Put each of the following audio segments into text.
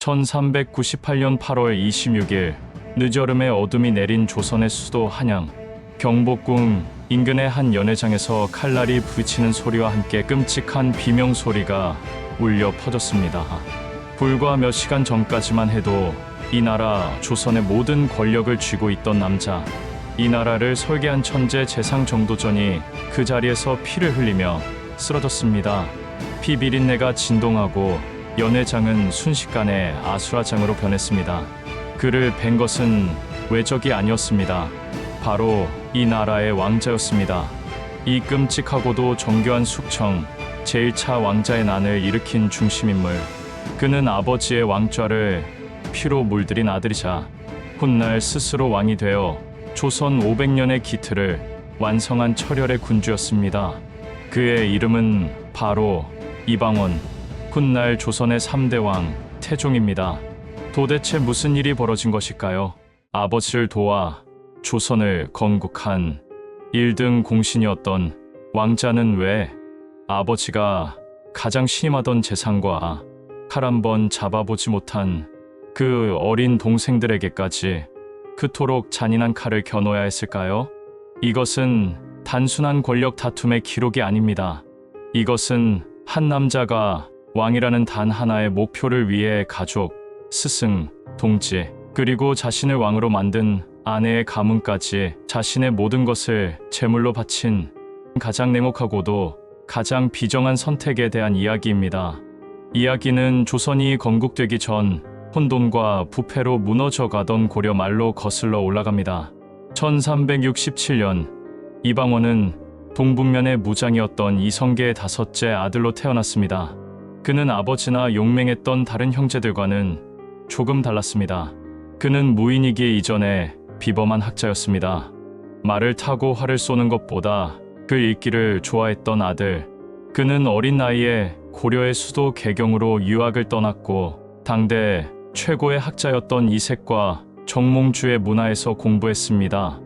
1398년 8월 26일 늦여름에 어둠이 내린 조선의 수도 한양 경복궁 인근의 한 연회장에서 칼날이 부딪히는 소리와 함께 끔찍한 비명 소리가 울려 퍼졌습니다. 불과 몇 시간 전까지만 해도 이 나라 조선의 모든 권력을 쥐고 있던 남자 이 나라를 설계한 천재 재상 정도전이 그 자리에서 피를 흘리며 쓰러졌습니다. 피 비린내가 진동하고 연회장은 순식간에 아수라장으로 변했습니다. 그를 뵌 것은 외적이 아니었습니다. 바로 이 나라의 왕자였습니다. 이 끔찍하고도 정교한 숙청, 제1차 왕자의 난을 일으킨 중심인물. 그는 아버지의 왕좌를 피로 물들인 아들이자 훗날 스스로 왕이 되어 조선 500년의 기틀을 완성한 철혈의 군주였습니다. 그의 이름은 바로 이방원, 훗날 조선의 3대 왕 태종입니다. 도대체 무슨 일이 벌어진 것일까요? 아버지를 도와 조선을 건국한 1등 공신이었던 왕자는 왜 아버지가 가장 신임하던 재상과 칼 한번 잡아보지 못한 그 어린 동생들에게까지 그토록 잔인한 칼을 겨눠야 했을까요? 이것은 단순한 권력 다툼의 기록이 아닙니다. 이것은 한 남자가 왕이라는 단 하나의 목표를 위해 가족, 스승, 동지, 그리고 자신을 왕으로 만든 아내의 가문까지 자신의 모든 것을 제물로 바친 가장 냉혹하고도 가장 비정한 선택에 대한 이야기입니다. 이야기는 조선이 건국되기 전 혼돈과 부패로 무너져 가던 고려 말로 거슬러 올라갑니다. 1367년 이방원은 동북면의 무장이었던 이성계의 다섯째 아들로 태어났습니다. 그는 아버지나 용맹했던 다른 형제들과는 조금 달랐습니다. 그는 무인이기 이전에 비범한 학자였습니다. 말을 타고 활을 쏘는 것보다 글 읽기를 좋아했던 아들. 그는 어린 나이에 고려의 수도 개경으로 유학을 떠났고 당대 최고의 학자였던 이색과 정몽주의 문화에서 공부했습니다.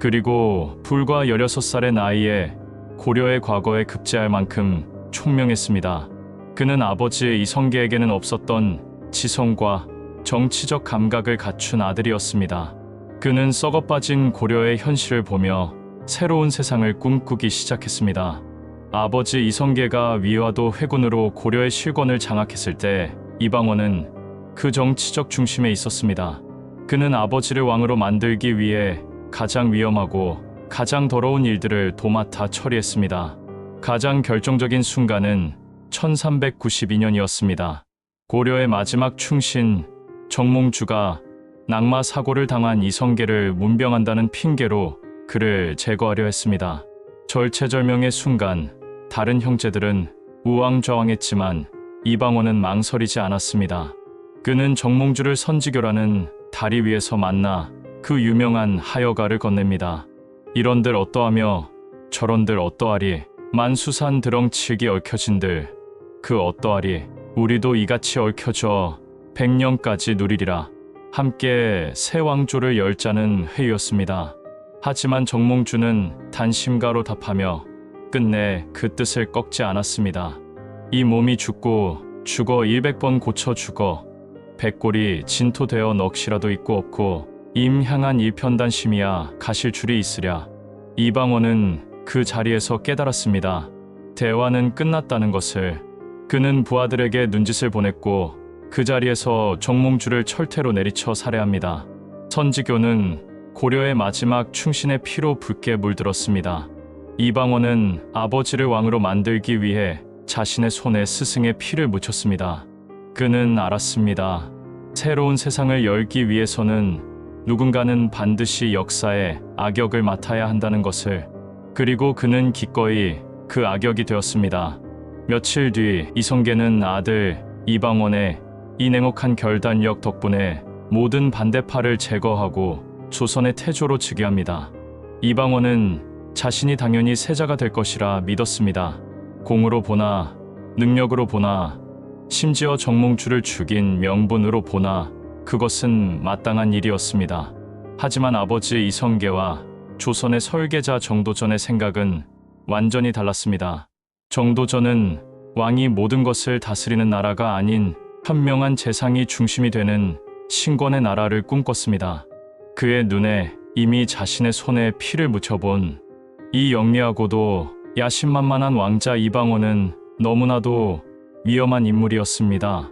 그리고 불과 16살의 나이에 고려의 과거에 급제할 만큼 총명했습니다. 그는 아버지 이성계에게는 없었던 지성과 정치적 감각을 갖춘 아들이었습니다. 그는 썩어빠진 고려의 현실을 보며 새로운 세상을 꿈꾸기 시작했습니다. 아버지 이성계가 위화도 회군으로 고려의 실권을 장악했을 때 이방원은 그 정치적 중심에 있었습니다. 그는 아버지를 왕으로 만들기 위해 가장 위험하고 가장 더러운 일들을 도맡아 처리했습니다. 가장 결정적인 순간은 1392년이었습니다. 고려의 마지막 충신 정몽주가 낙마 사고를 당한 이성계를 문병한다는 핑계로 그를 제거하려 했습니다. 절체절명의 순간 다른 형제들은 우왕좌왕했지만 이방원은 망설이지 않았습니다. 그는 정몽주를 선지교라는 다리 위에서 만나 그 유명한 하여가를 건넵니다. 이런들 어떠하며 저런들 어떠하리 만수산 드렁치기 얽혀진들 그 어떠하리 우리도 이같이 얽혀져 백년까지 누리리라 함께 새 왕조를 열 자는 회의였습니다. 하지만 정몽주는 단심가로 답하며 끝내 그 뜻을 꺾지 않았습니다. 이 몸이 죽고 죽어 100번 고쳐 죽어 백골이 진토되어 넋이라도 있고 없고 임 향한 일편단심이야 가실 줄이 있으랴. 이방원은 그 자리에서 깨달았습니다. 대화는 끝났다는 것을. 그는 부하들에게 눈짓을 보냈고 그 자리에서 정몽주를 철퇴로 내리쳐 살해합니다. 선지교는 고려의 마지막 충신의 피로 붉게 물들었습니다. 이방원은 아버지를 왕으로 만들기 위해 자신의 손에 스승의 피를 묻혔습니다. 그는 알았습니다. 새로운 세상을 열기 위해서는 누군가는 반드시 역사의 악역을 맡아야 한다는 것을. 그리고 그는 기꺼이 그 악역이 되었습니다. 며칠 뒤 이성계는 아들 이방원의 이 냉혹한 결단력 덕분에 모든 반대파를 제거하고 조선의 태조로 즉위합니다. 이방원은 자신이 당연히 세자가 될 것이라 믿었습니다. 공으로 보나 능력으로 보나 심지어 정몽주를 죽인 명분으로 보나 그것은 마땅한 일이었습니다. 하지만 아버지 이성계와 조선의 설계자 정도전의 생각은 완전히 달랐습니다. 정도전은 왕이 모든 것을 다스리는 나라가 아닌 현명한 재상이 중심이 되는 신권의 나라를 꿈꿨습니다. 그의 눈에 이미 자신의 손에 피를 묻혀본 이 영리하고도 야심만만한 왕자 이방원은 너무나도 위험한 인물이었습니다.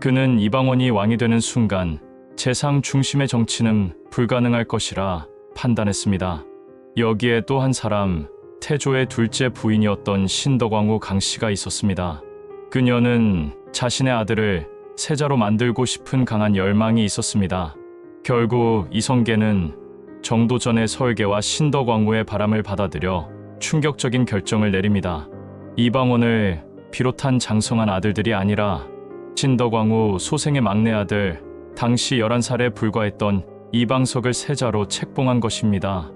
그는 이방원이 왕이 되는 순간 재상 중심의 정치는 불가능할 것이라 판단했습니다. 여기에 또 한 사람, 태조의 둘째 부인이었던 신덕왕후 강씨가 있었습니다. 그녀는 자신의 아들을 세자로 만들고 싶은 강한 열망이 있었습니다. 결국 이성계는 정도전의 설계와 신덕왕후의 바람을 받아들여 충격적인 결정을 내립니다. 이방원을 비롯한 장성한 아들들이 아니라 신덕왕후 소생의 막내 아들, 당시 11살에 불과했던 이방석을 세자로 책봉한 것입니다.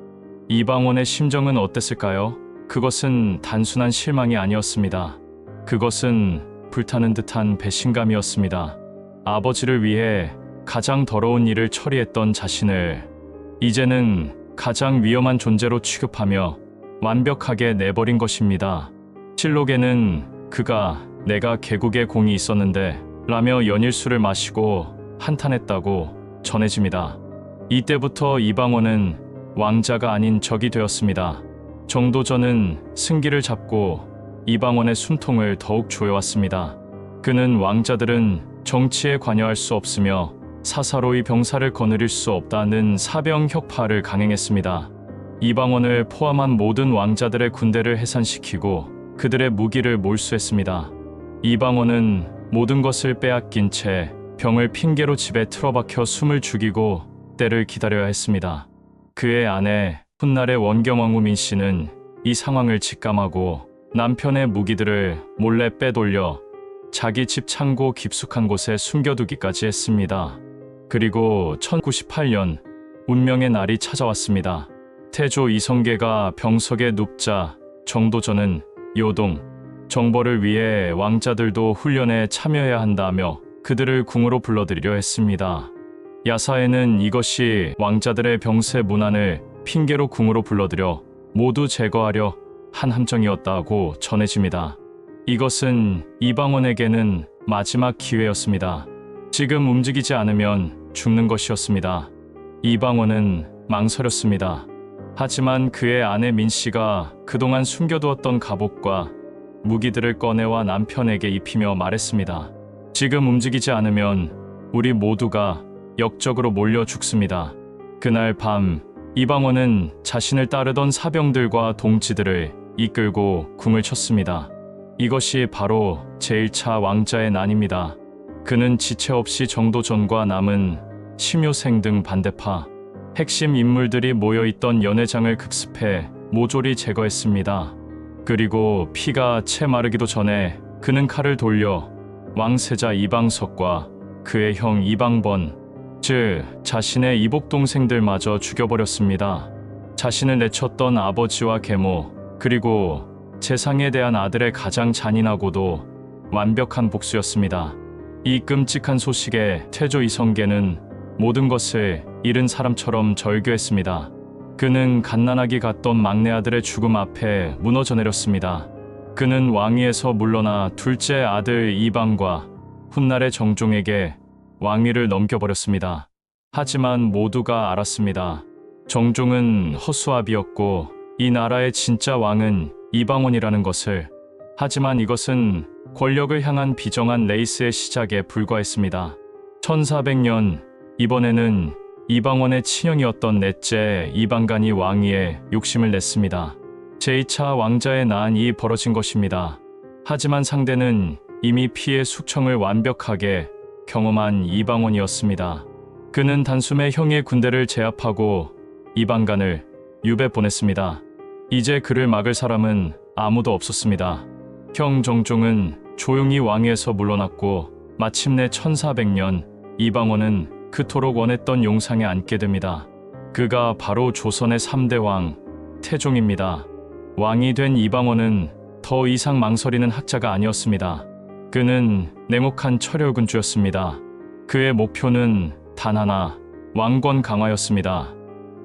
이방원의 심정은 어땠을까요? 그것은 단순한 실망이 아니었습니다. 그것은 불타는 듯한 배신감이었습니다. 아버지를 위해 가장 더러운 일을 처리했던 자신을 이제는 가장 위험한 존재로 취급하며 완벽하게 내버린 것입니다. 실록에는 그가 내가 개국의 공이 있었는데 라며 연일술을 마시고 한탄했다고 전해집니다. 이때부터 이방원은 왕자가 아닌 적이 되었습니다. 정도전은 승기를 잡고 이방원의 숨통을 더욱 조여왔습니다. 그는 왕자들은 정치에 관여할 수 없으며 사사로이 병사를 거느릴 수 없다는 사병 혁파를 강행했습니다. 이방원을 포함한 모든 왕자들의 군대를 해산시키고 그들의 무기를 몰수했습니다. 이방원은 모든 것을 빼앗긴 채 병을 핑계로 집에 틀어박혀 숨을 죽이고 때를 기다려야 했습니다. 그의 아내 훗날의 원경왕후 민 씨는 이 상황을 직감하고 남편의 무기들을 몰래 빼돌려 자기 집 창고 깊숙한 곳에 숨겨두기까지 했습니다. 그리고 1098년 운명의 날이 찾아왔습니다. 태조 이성계가 병석에 눕자 정도전은 요동, 정벌을 위해 왕자들도 훈련에 참여해야 한다며 그들을 궁으로 불러들이려 했습니다. 야사에는 이것이 왕자들의 병세 문안을 핑계로 궁으로 불러들여 모두 제거하려 한 함정이었다고 전해집니다. 이것은 이방원에게는 마지막 기회였습니다. 지금 움직이지 않으면 죽는 것이었습니다. 이방원은 망설였습니다. 하지만 그의 아내 민 씨가 그동안 숨겨두었던 갑옷과 무기들을 꺼내와 남편에게 입히며 말했습니다. 지금 움직이지 않으면 우리 모두가 역적으로 몰려 죽습니다. 그날 밤 이방원은 자신을 따르던 사병들과 동지들을 이끌고 궁을 쳤습니다. 이것이 바로 제1차 왕자의 난입니다. 그는 지체 없이 정도전과 남은 심요생 등 반대파 핵심 인물들이 모여있던 연회장을 급습해 모조리 제거했습니다. 그리고 피가 채 마르기도 전에 그는 칼을 돌려 왕세자 이방석과 그의 형 이방번, 즉 자신의 이복 동생들마저 죽여버렸습니다. 자신을 내쳤던 아버지와 계모, 그리고 재상에 대한 아들의 가장 잔인하고도 완벽한 복수였습니다. 이 끔찍한 소식에 태조 이성계는 모든 것을 잃은 사람처럼 절규했습니다. 그는 갓난아기 같던 막내 아들의 죽음 앞에 무너져 내렸습니다. 그는 왕위에서 물러나 둘째 아들 이방과 훗날의 정종에게 왕위를 넘겨버렸습니다. 하지만 모두가 알았습니다. 정종은 허수아비였고 이 나라의 진짜 왕은 이방원이라는 것을 하지만 이것은 권력을 향한 비정한 레이스의 시작에 불과했습니다. 1400년 이번에는 이방원의 친형이었던 넷째 이방간이 왕위에 욕심을 냈습니다. 제2차 왕자의 난이 벌어진 것입니다. 하지만 상대는 이미 피해 숙청을 완벽하게 경험한 이방원이었습니다. 그는 단숨에 형의 군대를 제압하고 이방간을 유배 보냈습니다. 이제 그를 막을 사람은 아무도 없었습니다. 형 정종은 조용히 왕위에서 물러났고 마침내 1400년 이방원은 그토록 원했던 용상에 앉게 됩니다. 그가 바로 조선의 3대 왕 태종입니다. 왕이 된 이방원은 더 이상 망설이는 학자가 아니었습니다. 그는 냉혹한 철혈군주였습니다. 그의 목표는 단 하나, 왕권 강화였습니다.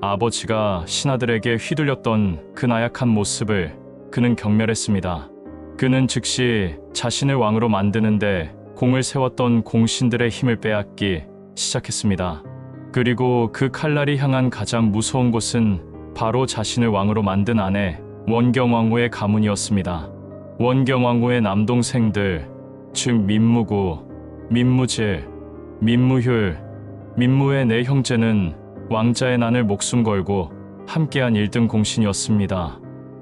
아버지가 신하들에게 휘둘렸던 그 나약한 모습을 그는 경멸했습니다. 그는 즉시 자신을 왕으로 만드는데 공을 세웠던 공신들의 힘을 빼앗기 시작했습니다. 그리고 그 칼날이 향한 가장 무서운 곳은 바로 자신을 왕으로 만든 아내 원경왕후의 가문이었습니다. 원경왕후의 남동생들, 즉 민무구, 민무질, 민무휴, 민무의 네 형제는 왕자의 난을 목숨 걸고 함께한 1등 공신이었습니다.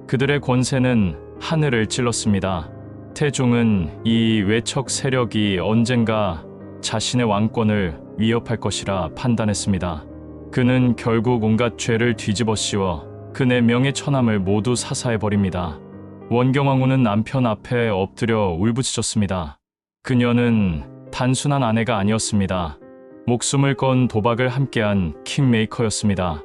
그들의 권세는 하늘을 찔렀습니다. 태종은 이 외척 세력이 언젠가 자신의 왕권을 위협할 것이라 판단했습니다. 그는 결국 온갖 죄를 뒤집어 씌워 그네 명의 처남을 모두 사사해 버립니다. 원경왕후는 남편 앞에 엎드려 울부짖었습니다. 그녀는 단순한 아내가 아니었습니다. 목숨을 건 도박을 함께한 킹메이커였습니다.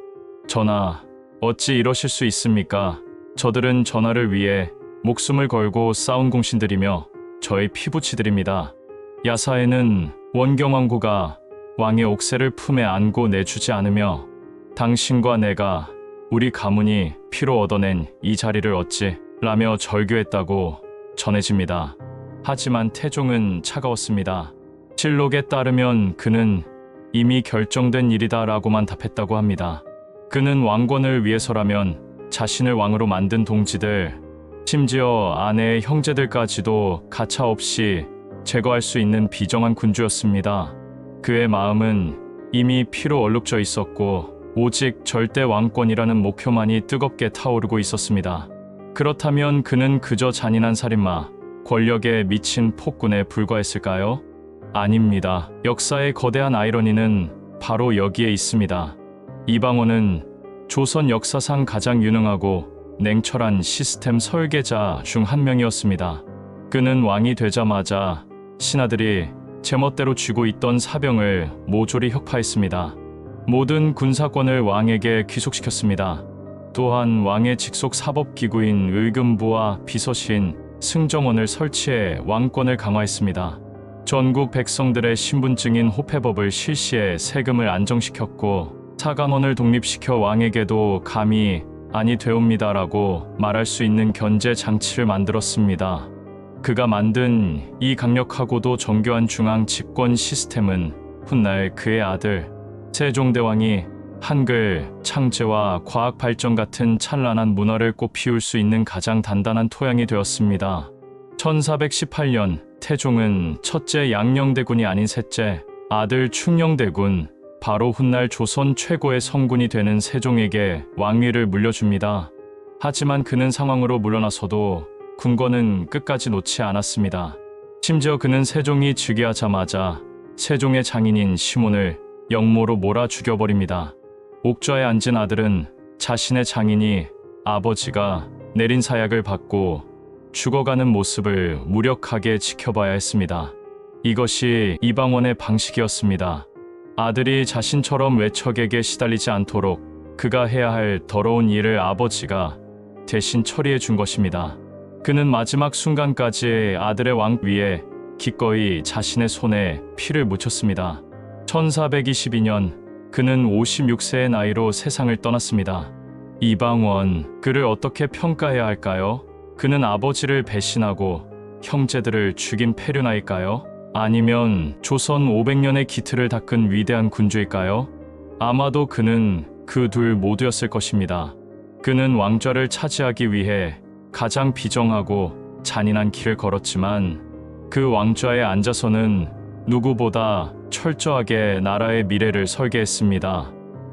전하, 어찌 이러실 수 있습니까? 저들은 전하를 위해 목숨을 걸고 싸운 공신들이며 저의 피부치들입니다. 야사에는 원경왕후가 왕의 옥새를 품에 안고 내주지 않으며 당신과 내가 우리 가문이 피로 얻어낸 이 자리를 얻지 라며 절규했다고 전해집니다. 하지만 태종은 차가웠습니다. 실록에 따르면 그는 이미 결정된 일이다 라고만 답했다고 합니다. 그는 왕권을 위해서라면 자신을 왕으로 만든 동지들, 심지어 아내의 형제들까지도 가차없이 제거할 수 있는 비정한 군주였습니다. 그의 마음은 이미 피로 얼룩져 있었고 오직 절대 왕권이라는 목표만이 뜨겁게 타오르고 있었습니다. 그렇다면 그는 그저 잔인한 살인마, 권력에 미친 폭군에 불과했을까요? 아닙니다. 역사의 거대한 아이러니는 바로 여기에 있습니다. 이방원은 조선 역사상 가장 유능하고 냉철한 시스템 설계자 중 한 명이었습니다. 그는 왕이 되자마자 신하들이 제멋대로 쥐고 있던 사병을 모조리 혁파했습니다. 모든 군사권을 왕에게 귀속시켰습니다. 또한 왕의 직속 사법기구인 의금부와 비서신 승정원을 설치해 왕권을 강화했습니다. 전국 백성들의 신분증인 호패법을 실시해 세금을 안정시켰고 사관원을 독립시켜 왕에게도 감히 아니 되옵니다라고 말할 수 있는 견제 장치를 만들었습니다. 그가 만든 이 강력하고도 정교한 중앙 집권 시스템은 훗날 그의 아들 세종대왕이 한글, 창제와 과학 발전 같은 찬란한 문화를 꽃피울 수 있는 가장 단단한 토양이 되었습니다. 1418년 태종은 첫째 양녕대군이 아닌 셋째 아들 충녕대군 바로 훗날 조선 최고의 성군이 되는 세종에게 왕위를 물려줍니다. 하지만 그는 상황으로 물러나서도 군권은 끝까지 놓지 않았습니다. 심지어 그는 세종이 즉위하자마자 세종의 장인인 시몬을 영모로 몰아 죽여버립니다. 옥좌에 앉은 아들은 자신의 장인이 아버지가 내린 사약을 받고 죽어가는 모습을 무력하게 지켜봐야 했습니다. 이것이 이방원의 방식이었습니다. 아들이 자신처럼 외척에게 시달리지 않도록 그가 해야 할 더러운 일을 아버지가 대신 처리해 준 것입니다. 그는 마지막 순간까지 아들의 왕 위에 기꺼이 자신의 손에 피를 묻혔습니다. 1422년 그는 56세의 나이로 세상을 떠났습니다. 이방원, 그를 어떻게 평가해야 할까요? 그는 아버지를 배신하고 형제들을 죽인 패륜아일까요? 아니면 조선 500년의 기틀을 닦은 위대한 군주일까요? 아마도 그는 그 둘 모두였을 것입니다. 그는 왕좌를 차지하기 위해 가장 비정하고 잔인한 길을 걸었지만 그 왕좌에 앉아서는 누구보다 철저하게 나라의 미래를 설계했습니다.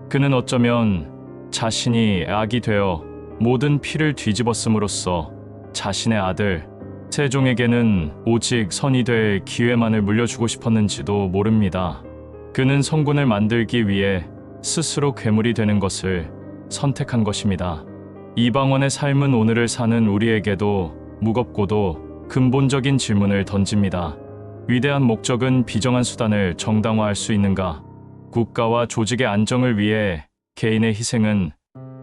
그는 어쩌면 자신이 악이 되어 모든 피를 뒤집었음으로써 자신의 아들 세종에게는 오직 선이 될 기회만을 물려주고 싶었는지도 모릅니다. 그는 성군을 만들기 위해 스스로 괴물이 되는 것을 선택한 것입니다. 이방원의 삶은 오늘을 사는 우리에게도 무겁고도 근본적인 질문을 던집니다. 위대한 목적은 비정한 수단을 정당화할 수 있는가? 국가와 조직의 안정을 위해 개인의 희생은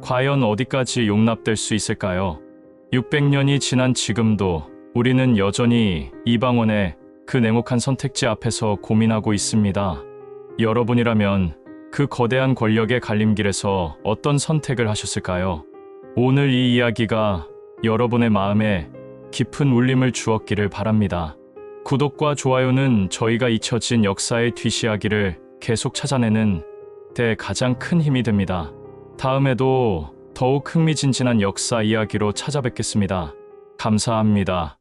과연 어디까지 용납될 수 있을까요? 600년이 지난 지금도 우리는 여전히 이방원의 그 냉혹한 선택지 앞에서 고민하고 있습니다. 여러분이라면 그 거대한 권력의 갈림길에서 어떤 선택을 하셨을까요? 오늘 이 이야기가 여러분의 마음에 깊은 울림을 주었기를 바랍니다. 구독과 좋아요는 저희가 잊혀진 역사의 뒤시하기를 계속 찾아내는 데 가장 큰 힘이 됩니다. 다음에도 더욱 흥미진진한 역사 이야기로 찾아뵙겠습니다. 감사합니다.